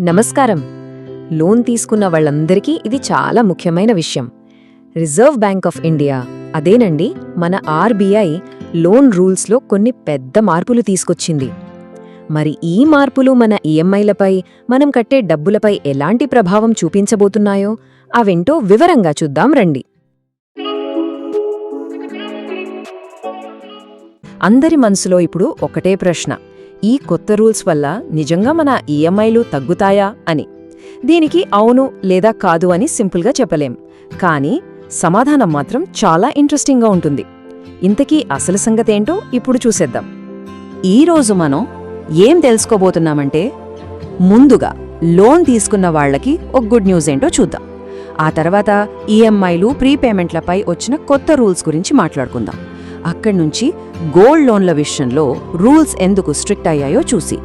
నమస్కారం. లోన్ తీసుకున్న వాళ్ళందరికీ ఇది చాలా ముఖ్యమైన విషయం. రిజర్వ్ బ్యాంక్ ఆఫ్ ఇండియా అదేనండి మన ఆర్బీఐ లోన్ రూల్స్లో కొన్ని పెద్ద మార్పులు తీసుకొచ్చింది. మరి ఈ మార్పులు మన ఈఎంఐలపై మనం కట్టే డబ్బులపై ఎలాంటి ప్రభావం చూపించబోతున్నాయో అవేంటో వివరంగా చూద్దాం రండి. అందరి మనసులో ఇప్పుడు ఒకటే ప్రశ్న. ఈ కొత్త రూల్స్ వల్ల నిజంగా మన ఈఎంఐలు తగ్గుతాయా అని. దీనికి అవును లేదా కాదు అని సింపుల్గా చెప్పలేం. కానీ సమాధానం మాత్రం చాలా ఇంట్రెస్టింగ్గా ఉంటుంది. ఇంతకీ అసలు సంగతేంటో ఇప్పుడు చూసేద్దాం. ఈరోజు మనం ఏం తెలుసుకోబోతున్నామంటే ముందుగా లోన్ తీసుకున్న వాళ్ళకి ఒక గుడ్ న్యూస్ ఏంటో చూద్దాం. ఆ తర్వాత ఈఎంఐలు ప్రీపేమెంట్లపై వచ్చిన కొత్త రూల్స్ గురించి మాట్లాడుకుందాం. అక్కడి నుంచి గోల్డ్ లోన్ల విషయంలో రూల్స్ ఎందుకు స్ట్రిక్ట్ అయ్యాయో చూసి.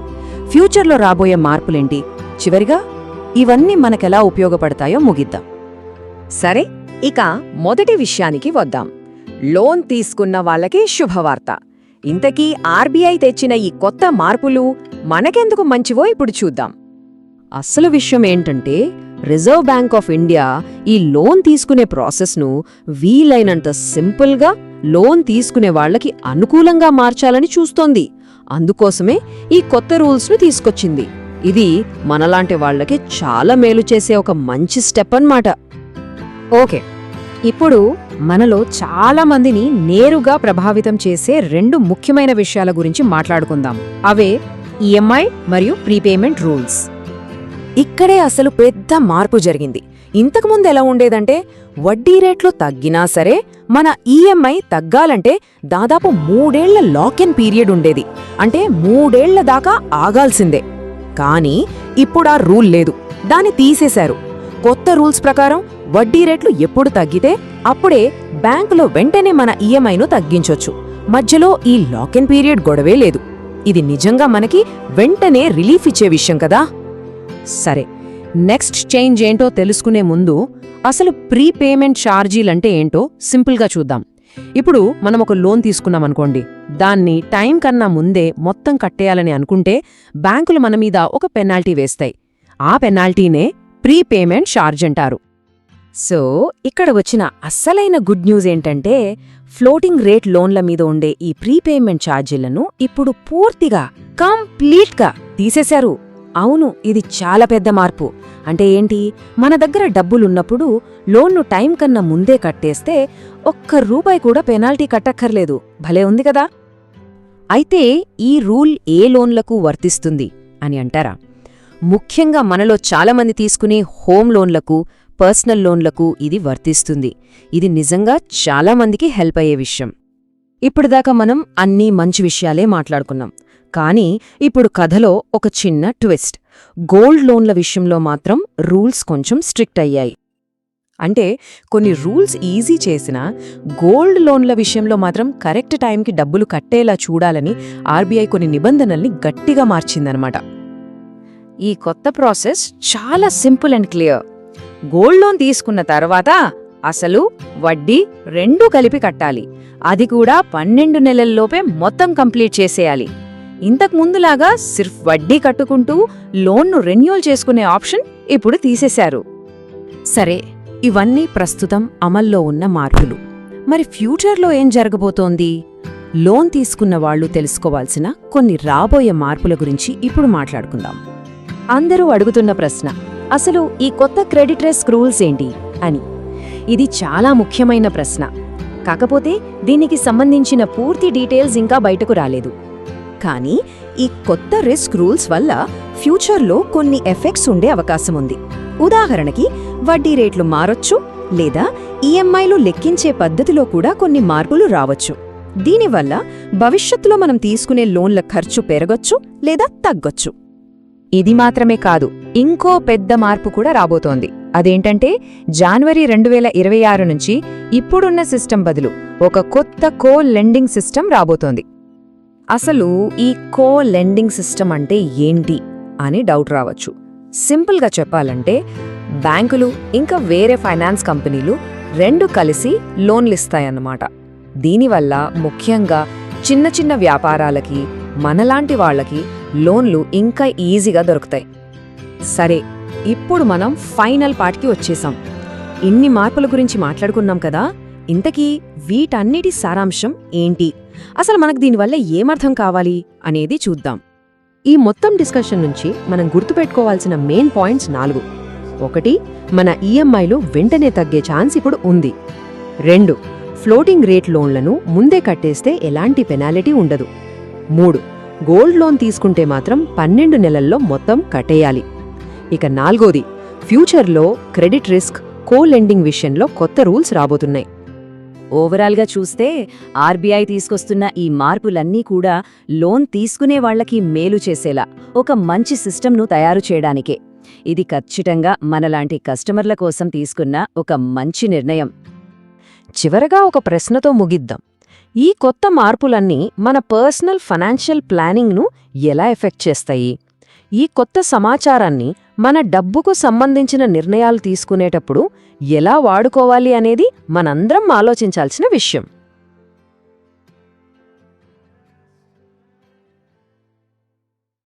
ఫ్యూచర్లో రాబోయే మార్పులేంటి? చివరిగా ఇవన్నీ మనకెలా ఉపయోగపడతాయో ముగిద్దాం. సరే ఇక మొదటి విషయానికి వద్దాం. లోన్ తీసుకున్న వాళ్ళకి శుభవార్త. ఇంతకీ ఆర్బీఐ తెచ్చిన ఈ కొత్త మార్పులు మనకెందుకు మంచివో ఇప్పుడు చూద్దాం. అసలు విషయం ఏంటంటే రిజర్వ్ బ్యాంక్ ఆఫ్ ఇండియా ఈ లోన్ తీసుకునే ప్రాసెస్ను వీలైనంత సింపుల్గా లోన్ తీసుకునే వాళ్ళకి అనుకూలంగా మార్చాలని చూస్తోంది. అందుకోసమే ఈ కొత్త రూల్స్ను తీసుకొచ్చింది. ఇది మనలాంటి వాళ్ళకి చాలా మేలు చేసే ఒక మంచి స్టెప్ అన్నమాట. ఓకే ఇప్పుడు మనలో చాలా మందిని నేరుగా ప్రభావితం చేసే రెండు ముఖ్యమైన విషయాల గురించి మాట్లాడుకుందాం. అవే ఈఎంఐ మరియు ప్రీపేమెంట్ రూల్స్. ఇక్కడే అసలు పెద్ద మార్పు జరిగింది. ఇంతకుముందు ఎలా ఉండేదంటే వడ్డీ రేట్లు తగ్గినా సరే మన ఈఎంఐ తగ్గాలంటే దాదాపు మూడేళ్ళ లాక్ ఇన్ పీరియడ్ ఉండేది. అంటే మూడేళ్ళ దాకా ఆగాల్సిందే. కానీ ఇప్పుడా రూల్ లేదు. దాన్ని తీసేశారు. కొత్త రూల్స్ ప్రకారం వడ్డీ రేట్లు ఎప్పుడు తగ్గితే అప్పుడే బ్యాంకులో వెంటనే మన ఈఎంఐను తగ్గించొచ్చు. మధ్యలో ఈ లాక్ ఇన్ పీరియడ్ గొడవే లేదు. ఇది నిజంగా మనకి వెంటనే రిలీఫ్ ఇచ్చే విషయం కదా? సరే నెక్స్ట్ చేంజ్ ఏంటో తెలుసుకునే ముందు అసలు ప్రీపేమెంట్ ఛార్జీలంటే ఏంటో సింపుల్గా చూద్దాం. ఇప్పుడు మనం ఒక లోన్ తీసుకున్నాం అనుకోండి దాన్ని టైం కన్నా ముందే మొత్తం కట్టేయాలని అనుకుంటే బ్యాంకులు మన మీద ఒక పెనాల్టీ వేస్తాయి. ఆ పెనాల్టీనే ప్రీపేమెంట్ ఛార్జ్ అంటారు. సో ఇక్కడ వచ్చిన అస్సలైన గుడ్ న్యూస్ ఏంటంటే ఫ్లోటింగ్ రేట్ లోన్ల మీద ఉండే ఈ ప్రీపేమెంట్ ఛార్జీలను ఇప్పుడు పూర్తిగా కంప్లీట్గా తీసేశారు. అవును ఇది చాలా పెద్ద మార్పు. అంటే ఏంటి? మన దగ్గర డబ్బులున్నప్పుడు లోన్ను టైం కన్నా ముందే కట్టేస్తే ఒక్క రూపాయి కూడా పెనాల్టీ కట్టక్కర్లేదు. భలే ఉంది కదా? అయితే ఈ రూల్ ఏ లోన్లకు వర్తిస్తుంది అని అంటారా? ముఖ్యంగా మనలో చాలామంది తీసుకునే హోమ్ లోన్లకు పర్సనల్ లోన్లకు ఇది వర్తిస్తుంది. ఇది నిజంగా చాలామందికి హెల్ప్ అయ్యే విషయం. ఇప్పటిదాకా మనం అన్నీ మంచి విషయాలే మాట్లాడుకున్నాం. కానీ ఇప్పుడు కథలో ఒక చిన్న ట్విస్ట్. గోల్డ్ లోన్ల విషయంలో మాత్రం రూల్స్ కొంచెం స్ట్రిక్ట్ అయ్యాయి. అంటే కొన్ని రూల్స్ ఈజీ చేసినా గోల్డ్ లోన్ల విషయంలో మాత్రం కరెక్ట్ టైంకి డబ్బులు కట్టేలా చూడాలని ఆర్బీఐ కొన్ని నిబంధనల్ని గట్టిగా మార్చిందనమాట. ఈ కొత్త ప్రాసెస్ చాలా simple and clear. Gold loan తీసుకున్న తర్వాత అసలు వడ్డీ రెండూ కలిపి కట్టాలి. అది కూడా పన్నెండు నెలల్లోపే మొత్తం కంప్లీట్ చేసేయాలి. ఇంతకు ముందులాగా సిర్ఫ్ వడ్డీ కట్టుకుంటూ లోన్ను రెన్యూల్ చేసుకునే ఆప్షన్ ఇప్పుడు తీసేశారు. సరే ఇవన్నీ ప్రస్తుతం అమల్లో ఉన్న మార్పులు. మరి ఫ్యూచర్లో ఏం జరగబోతోంది? లోన్ తీసుకున్న వాళ్ళు తెలుసుకోవాల్సిన కొన్ని రాబోయే మార్పుల గురించి ఇప్పుడు మాట్లాడుకుందాం. అందరూ అడుగుతున్న ప్రశ్న అసలు ఈ కొత్త క్రెడిట్ రిస్క్ రూల్స్ ఏంటి అని. ఇది చాలా ముఖ్యమైన ప్రశ్న. కాకపోతే దీనికి సంబంధించిన పూర్తి డీటెయిల్స్ ఇంకా బయటకు రాలేదు. కానీ ఈ కొత్త రిస్క్ రూల్స్ వల్ల ఫ్యూచర్లో కొన్ని ఎఫెక్ట్స్ ఉండే అవకాశం ఉంది. ఉదాహరణకి వడ్డీ రేట్లు మారొచ్చు లేదా ఈఎంఐలు లెక్కించే పద్ధతిలో కూడా కొన్ని మార్పులు రావచ్చు. దీనివల్ల భవిష్యత్తులో మనం తీసుకునే లోన్ల ఖర్చు పెరగొచ్చు లేదా తగ్గొచ్చు. ఇది మాత్రమే కాదు ఇంకో పెద్ద మార్పు కూడా రాబోతోంది. అదేంటంటే జనవరి రెండు వేల ఇరవై ఆరు నుంచి ఇప్పుడున్న సిస్టమ్ బదులు ఒక కొత్త కో లెండింగ్ సిస్టమ్ రాబోతోంది. అసలు ఈ కో లెండింగ్ సిస్టమ్ అంటే ఏంటి అని డౌట్ రావచ్చు. సింపుల్గా చెప్పాలంటే బ్యాంకులు ఇంకా వేరే ఫైనాన్స్ కంపెనీలు రెండు కలిసి లోన్లు ఇస్తాయన్నమాట. దీనివల్ల ముఖ్యంగా చిన్న చిన్న వ్యాపారాలకి మనలాంటి వాళ్ళకి లోన్లు ఇంకా ఈజీగా దొరుకుతాయి. సరే ఇప్పుడు మనం ఫైనల్ పార్ట్కి వచ్చేసాం. ఇన్ని మార్పుల గురించి మాట్లాడుకున్నాం కదా? ఇంతకీ వీటన్నిటి సారాంశం ఏంటి? అసలు మనకు దీనివల్ల ఏమర్థం కావాలి అనేది చూద్దాం. ఈ మొత్తం డిస్కషన్ నుంచి మనం గుర్తుపెట్టుకోవాల్సిన మెయిన్ పాయింట్స్ నాలుగు. ఒకటి మన ఈఎంఐలు వెంటనే తగ్గే ఛాన్స్ ఇప్పుడు ఉంది. రెండు ఫ్లోటింగ్ రేట్ లోన్లను ముందే కట్టేస్తే ఎలాంటి పెనాలిటీ ఉండదు. మూడు గోల్డ్ లోన్ తీసుకుంటే మాత్రం పన్నెండు నెలల్లో మొత్తం కట్టేయాలి. ఇక నాలుగోది ఫ్యూచర్లో క్రెడిట్ రిస్క్ కో లెండింగ్ విషయంలో కొత్త రూల్స్ రాబోతున్నాయి. ఓవరాల్గా చూస్తే ఆర్బీఐ తీసుకొస్తున్న ఈ మార్పులన్నీ కూడా లోన్ తీసుకునే వాళ్ళకి మేలు చేసేలా ఒక మంచి సిస్టమ్ను తయారు చేయడానికే. ఇది ఖచ్చితంగా మనలాంటి కస్టమర్ల కోసం తీసుకున్న ఒక మంచి నిర్ణయం. చివరగా ఒక ప్రశ్నతో ముగిద్దాం. ఈ కొత్త మార్పులన్నీ మన పర్సనల్ ఫైనాన్షియల్ ప్లానింగ్ను ఎలా ఎఫెక్ట్ చేస్తాయి? ఈ కొత్త సమాచారాన్ని మన డబ్బుకు సంబంధించిన నిర్ణయాలు తీసుకునేటప్పుడు ఎలా వాడుకోవాలి అనేది మనందరం ఆలోచించాల్సిన విషయం.